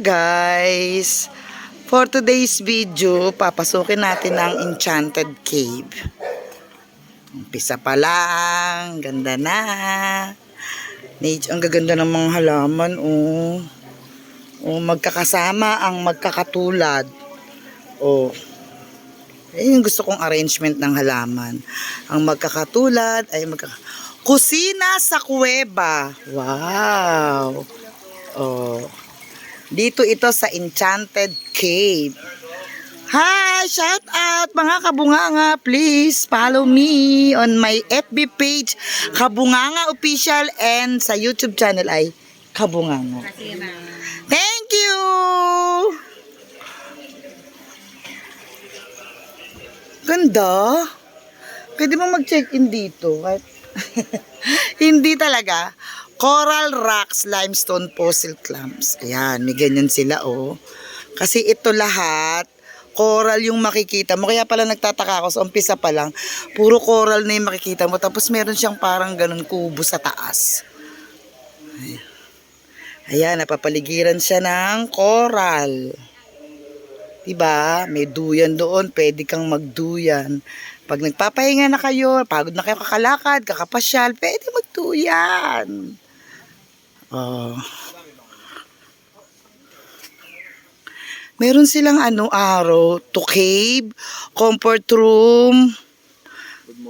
guys. For today's video, papasukin natin ang Enchanted Cave. Umpisa pa lang, ganda na. Nage, ang gaganda ng mga halaman, oh. Oh, magkakasama ang magkakatulad. Oh. Ayun yung gusto kong arrangement ng halaman. Ang magkakatulad ay magkaka... Kusina sa kuweba. Wow. Oh. Dito ito sa Enchanted Cave. Hi! Shout out mga kabunganga. Please follow me on my FB page Kabunganga Official and sa YouTube channel ay Kabunganga. Thank you! Ganda. Pwede mo mag-check-in dito. Hindi talaga. Coral rocks, limestone fossil clams. Ayan, may ganyan sila oh. Kasi ito lahat, coral yung makikita mo. Kaya pala nagtataka ako sa umpisa pa lang, puro coral na yung makikita mo. Tapos meron siyang parang ganun kubo sa taas. Ayan, Ayan napapaligiran siya ng coral. Diba? May duyan doon, pwede kang magduyan. Pag nagpapahinga na kayo, pagod na kayo kakalakad, kakapasyal, pwede magduyan. Oh. Meron silang ano araw, to cave, comfort room,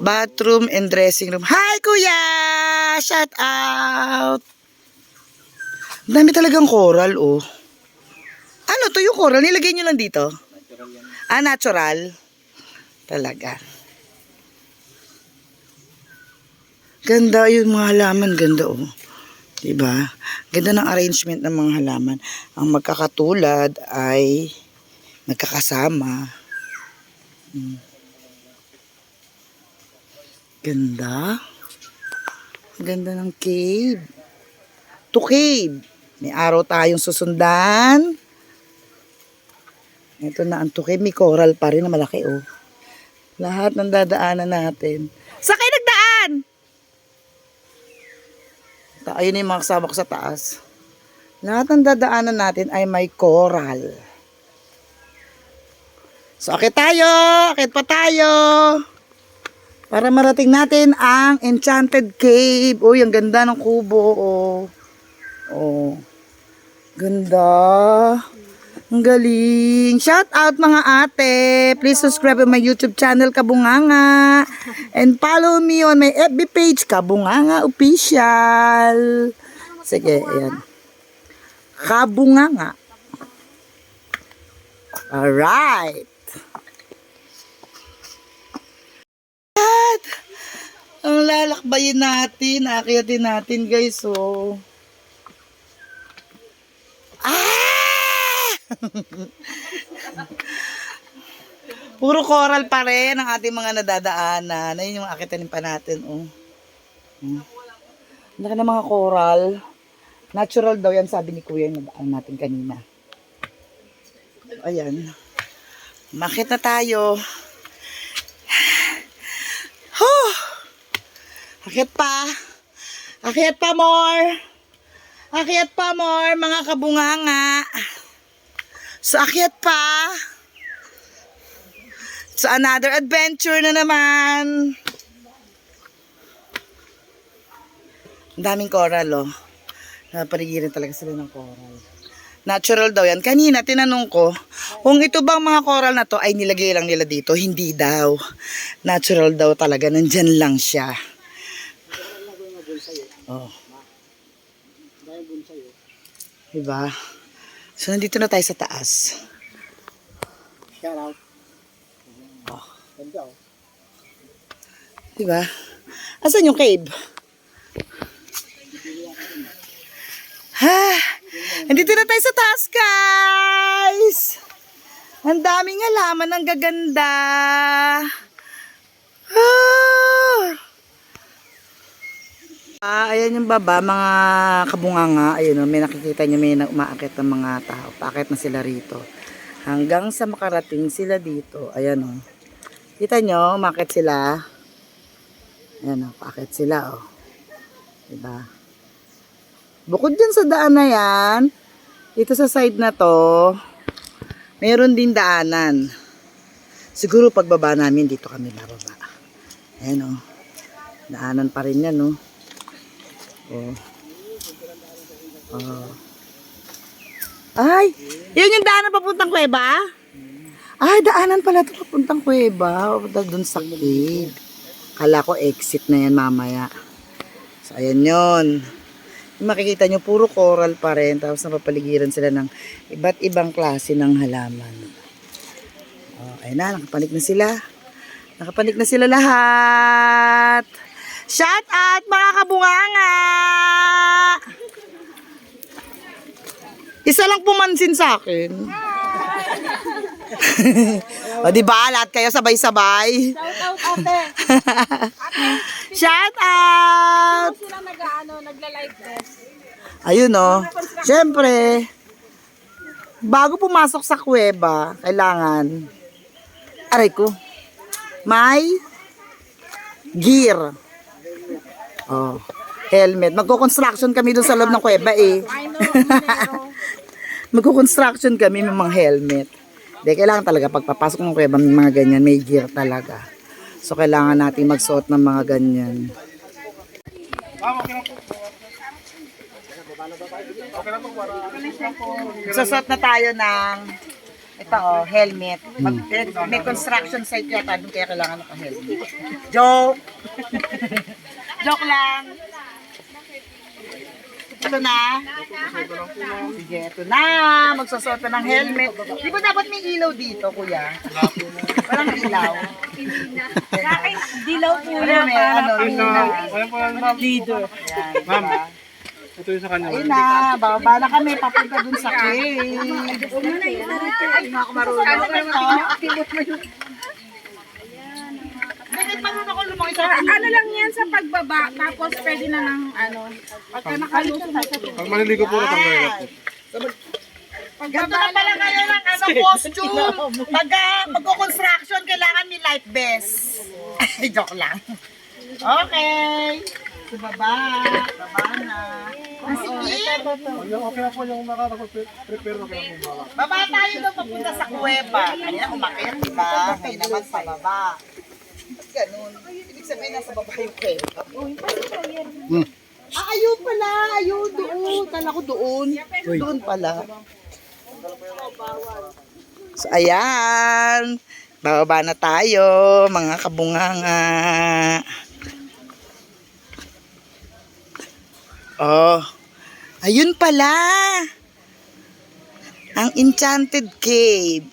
bathroom and dressing room. Hi kuya! Shout out! Dami talagang coral oh. Ano to yung coral? Nilagay nyo lang dito? Ah, natural? Talaga. Ganda yung mga halaman, ganda oh. Diba? Ganda ng arrangement ng mga halaman. Ang magkakatulad ay nagkakasama. Hmm. Ganda. Ganda ng cave. To cave. May araw tayong susundan. Ito na ang to cave. May coral pa rin na malaki oh. Lahat ng dadaanan natin. Sa kayo Ayun yung mga kasama ko sa taas. Lahat ng dadaanan natin ay may coral. So, akit tayo! Akit pa tayo! Para marating natin ang Enchanted Cave. Uy, ang ganda ng kubo. Oh. Oh. Ganda. Ang galing. Shout out mga ate. Please subscribe to my YouTube channel Kabunganga. And follow me on my FB page Kabunganga Official. Sige, ayan. Kabunganga. Alright. At, ang lalakbayin natin, akyatin natin guys, oh. Ah! Puro coral pa rin ang ating mga nadadaanan. Ayun yung akitanin pa natin, oh. Hmm. Ng mga coral. Natural daw yan, sabi ni Kuya, yung nadaan natin kanina. Ayan. Makit tayo. Huh! Akit pa. Akit pa more. Akyat pa more, mga kabunganga. So, akyat pa. So, another adventure na naman. Ang daming coral, oh. Naparigirin talaga sila ng coral. Natural daw yan. Kanina, tinanong ko, kung ito bang mga coral na to ay nilagay lang nila dito, hindi daw. Natural daw talaga. Nandyan lang siya. Oh. Diba? So, nandito na tayo sa taas. Shout out. Ganda oh. Diba? Asan yung cave? Ha? Nandito na tayo sa taas, guys! Ang daming halaman, ang gaganda. Ah! Ah, ayan yung baba, mga kabunganga. Ayun, oh, may nakikita nyo, may umaakit ng mga tao. Paakit na sila rito. Hanggang sa makarating sila dito. Ayan, oh. Kita nyo, umakit sila. Ayan, oh, paakit sila, oh. Diba? Bukod dyan sa daan na yan, Dito sa side na to, meron din daanan. Siguro pagbaba namin, dito kami bababa. Ayan o. Daanan pa rin yan, no? Oh. Oh. Ay! Yun yung daanan papuntang kuweba? Ay, daanan pala ito papuntang kuweba. Papunta dun sa cave. Kala ko exit na yan mamaya. So, ayan yun. Makikita nyo, puro coral pa rin. Tapos napapaligiran sila ng iba't ibang klase ng halaman. Oh, ayun na, nakapanik na sila. Nakapanik na sila lahat. Shout out mga kabunganga! Isa lang pumansin sa akin. o di ba lahat kayo sabay-sabay? Shout out ate. Shout out! Sila nag-ano, nagla-live test. Ayun o. Siyempre, bago pumasok sa kuweba, kailangan, aray ko, may gear. Oh, helmet. Magko-construction kami doon sa loob ng kuweba eh. Magko-construction kami ng mga helmet. Hindi, kailangan talaga pagpapasok ng kuweba may mga ganyan, may gear talaga. So, kailangan natin magsuot ng mga ganyan. Susot na tayo ng ito oh, helmet. Mag, may construction site yata, doon kaya kailangan naka-helmet. Joke! Joke lang! Ito na. Sige, ito na. Magsusot na ng helmet. Di ba dapat may ilaw dito, kuya? Walang ilaw. dilaw po Ano ano, po lang, ma'am. leader. Ma'am. Ito yung sa kanya. Ayun na, bababa na kami, papunta dun sa cave. Ay, mga marunong. Bakit marunong ako lumangoy sa Ano lang yan sa pagbaba, tapos pwede na ng ano, pagka nakalusong na sa Pag maliligo po na tanggalin natin. Ganito na pala kayo ng ano, costume. Pag uh, magko-construction, kailangan may life vest. Ay, joke lang. Okay. Sa baba. Baba na. Sige. Yung okay na po yung nakakapag-prepare na kayo po. Baba tayo doon papunta sa kuweba. Kaya umakit, diba? Ngayon naman sa baba. Ba't ganun? Ibig sabihin nasa baba yung kuweba. Ah, ayun pala. Ayun, doon. Kala ko doon. Doon pala. So, ayan. Bababa na tayo, mga kabunganga. Oh, ayun pala. Ang Enchanted Cave.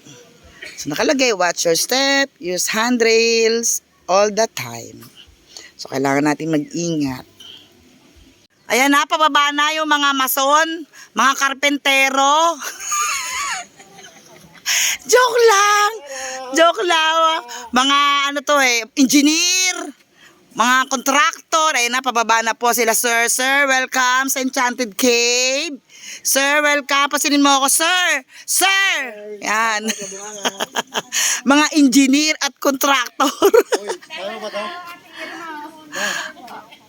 So, nakalagay, watch your step, use handrails all the time. So, kailangan natin mag-ingat. Ayan na, pababa na yung mga mason, mga karpentero. Joke lang! Joke lang. Mga ano to eh, engineer, mga contractor. Ayun na, pababa na po sila, sir. Sir, welcome sa Enchanted Cave. Sir, welcome. Pasinin mo ako, sir. Sir! Yan. mga engineer at contractor.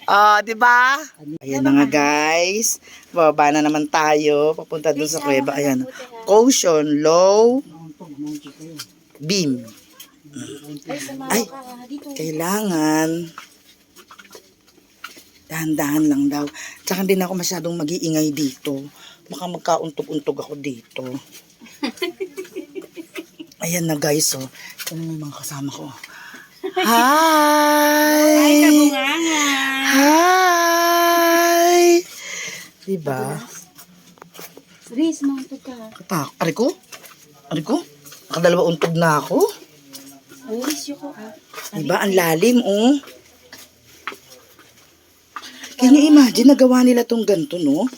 Ah, 'di ba? Ayan na nga guys. Bababa na naman tayo papunta doon sa kuweba. Ayan. Caution, low beam. Ay, kailangan dahan-dahan lang daw. Tsaka hindi na ako masyadong mag-iingay dito. Baka magkauntog-untog ako dito. Ayan na guys, oh. Ito na yung mga kasama ko. Hi! Hi! Diba? Riz, mga ka. Katak. Ari ko? Ari ko? Nakadalawa untog na ako. Riz, yun ko ah. Diba? Ang lalim, oh. Can you imagine, nagawa nila tong ganito, no?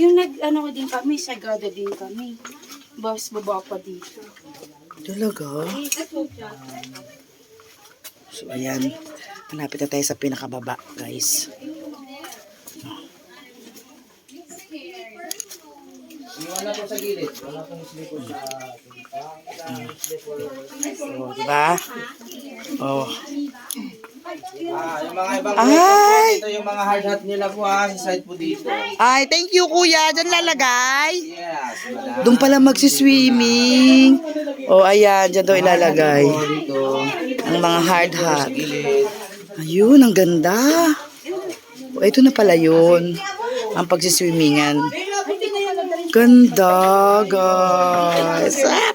Yung nag, ano din kami, sagada din kami. Bas, baba pa dito. Talaga? So, ayan. Malapit na tayo sa pinakababa, guys. Oh, diba? Oh. Ah, yung mga ibang Ay! ito yung mga hard hat nila po ha, sa side po dito. Ay, thank you kuya. Diyan lalagay. Yes, madami. Doon pala magsiswimming. O, ayan. Diyan daw ilalagay. Po dito. Ang mga hard hat. Ayun, ang ganda. O, ito na pala yun. Ang pagsiswimmingan. Ganda, guys. Ah,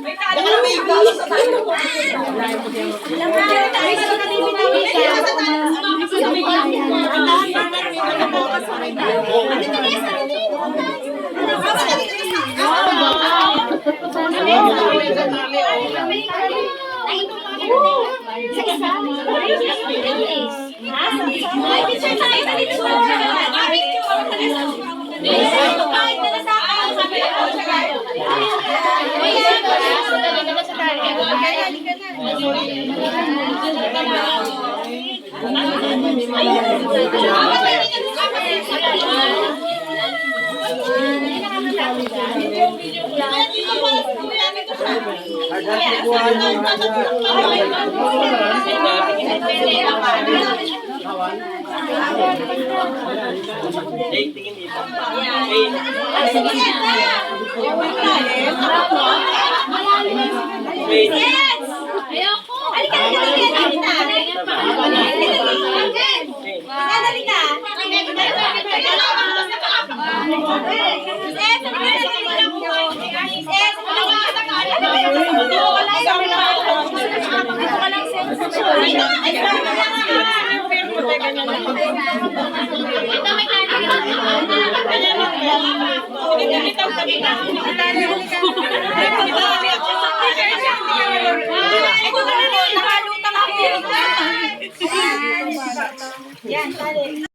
lang yan. Mag-swimming po. Hard hat po po ha, yung hard hat. Ayoko. Halika, halika, halika. Halika. Ito na rin, nakalutang ako. Yan, tali.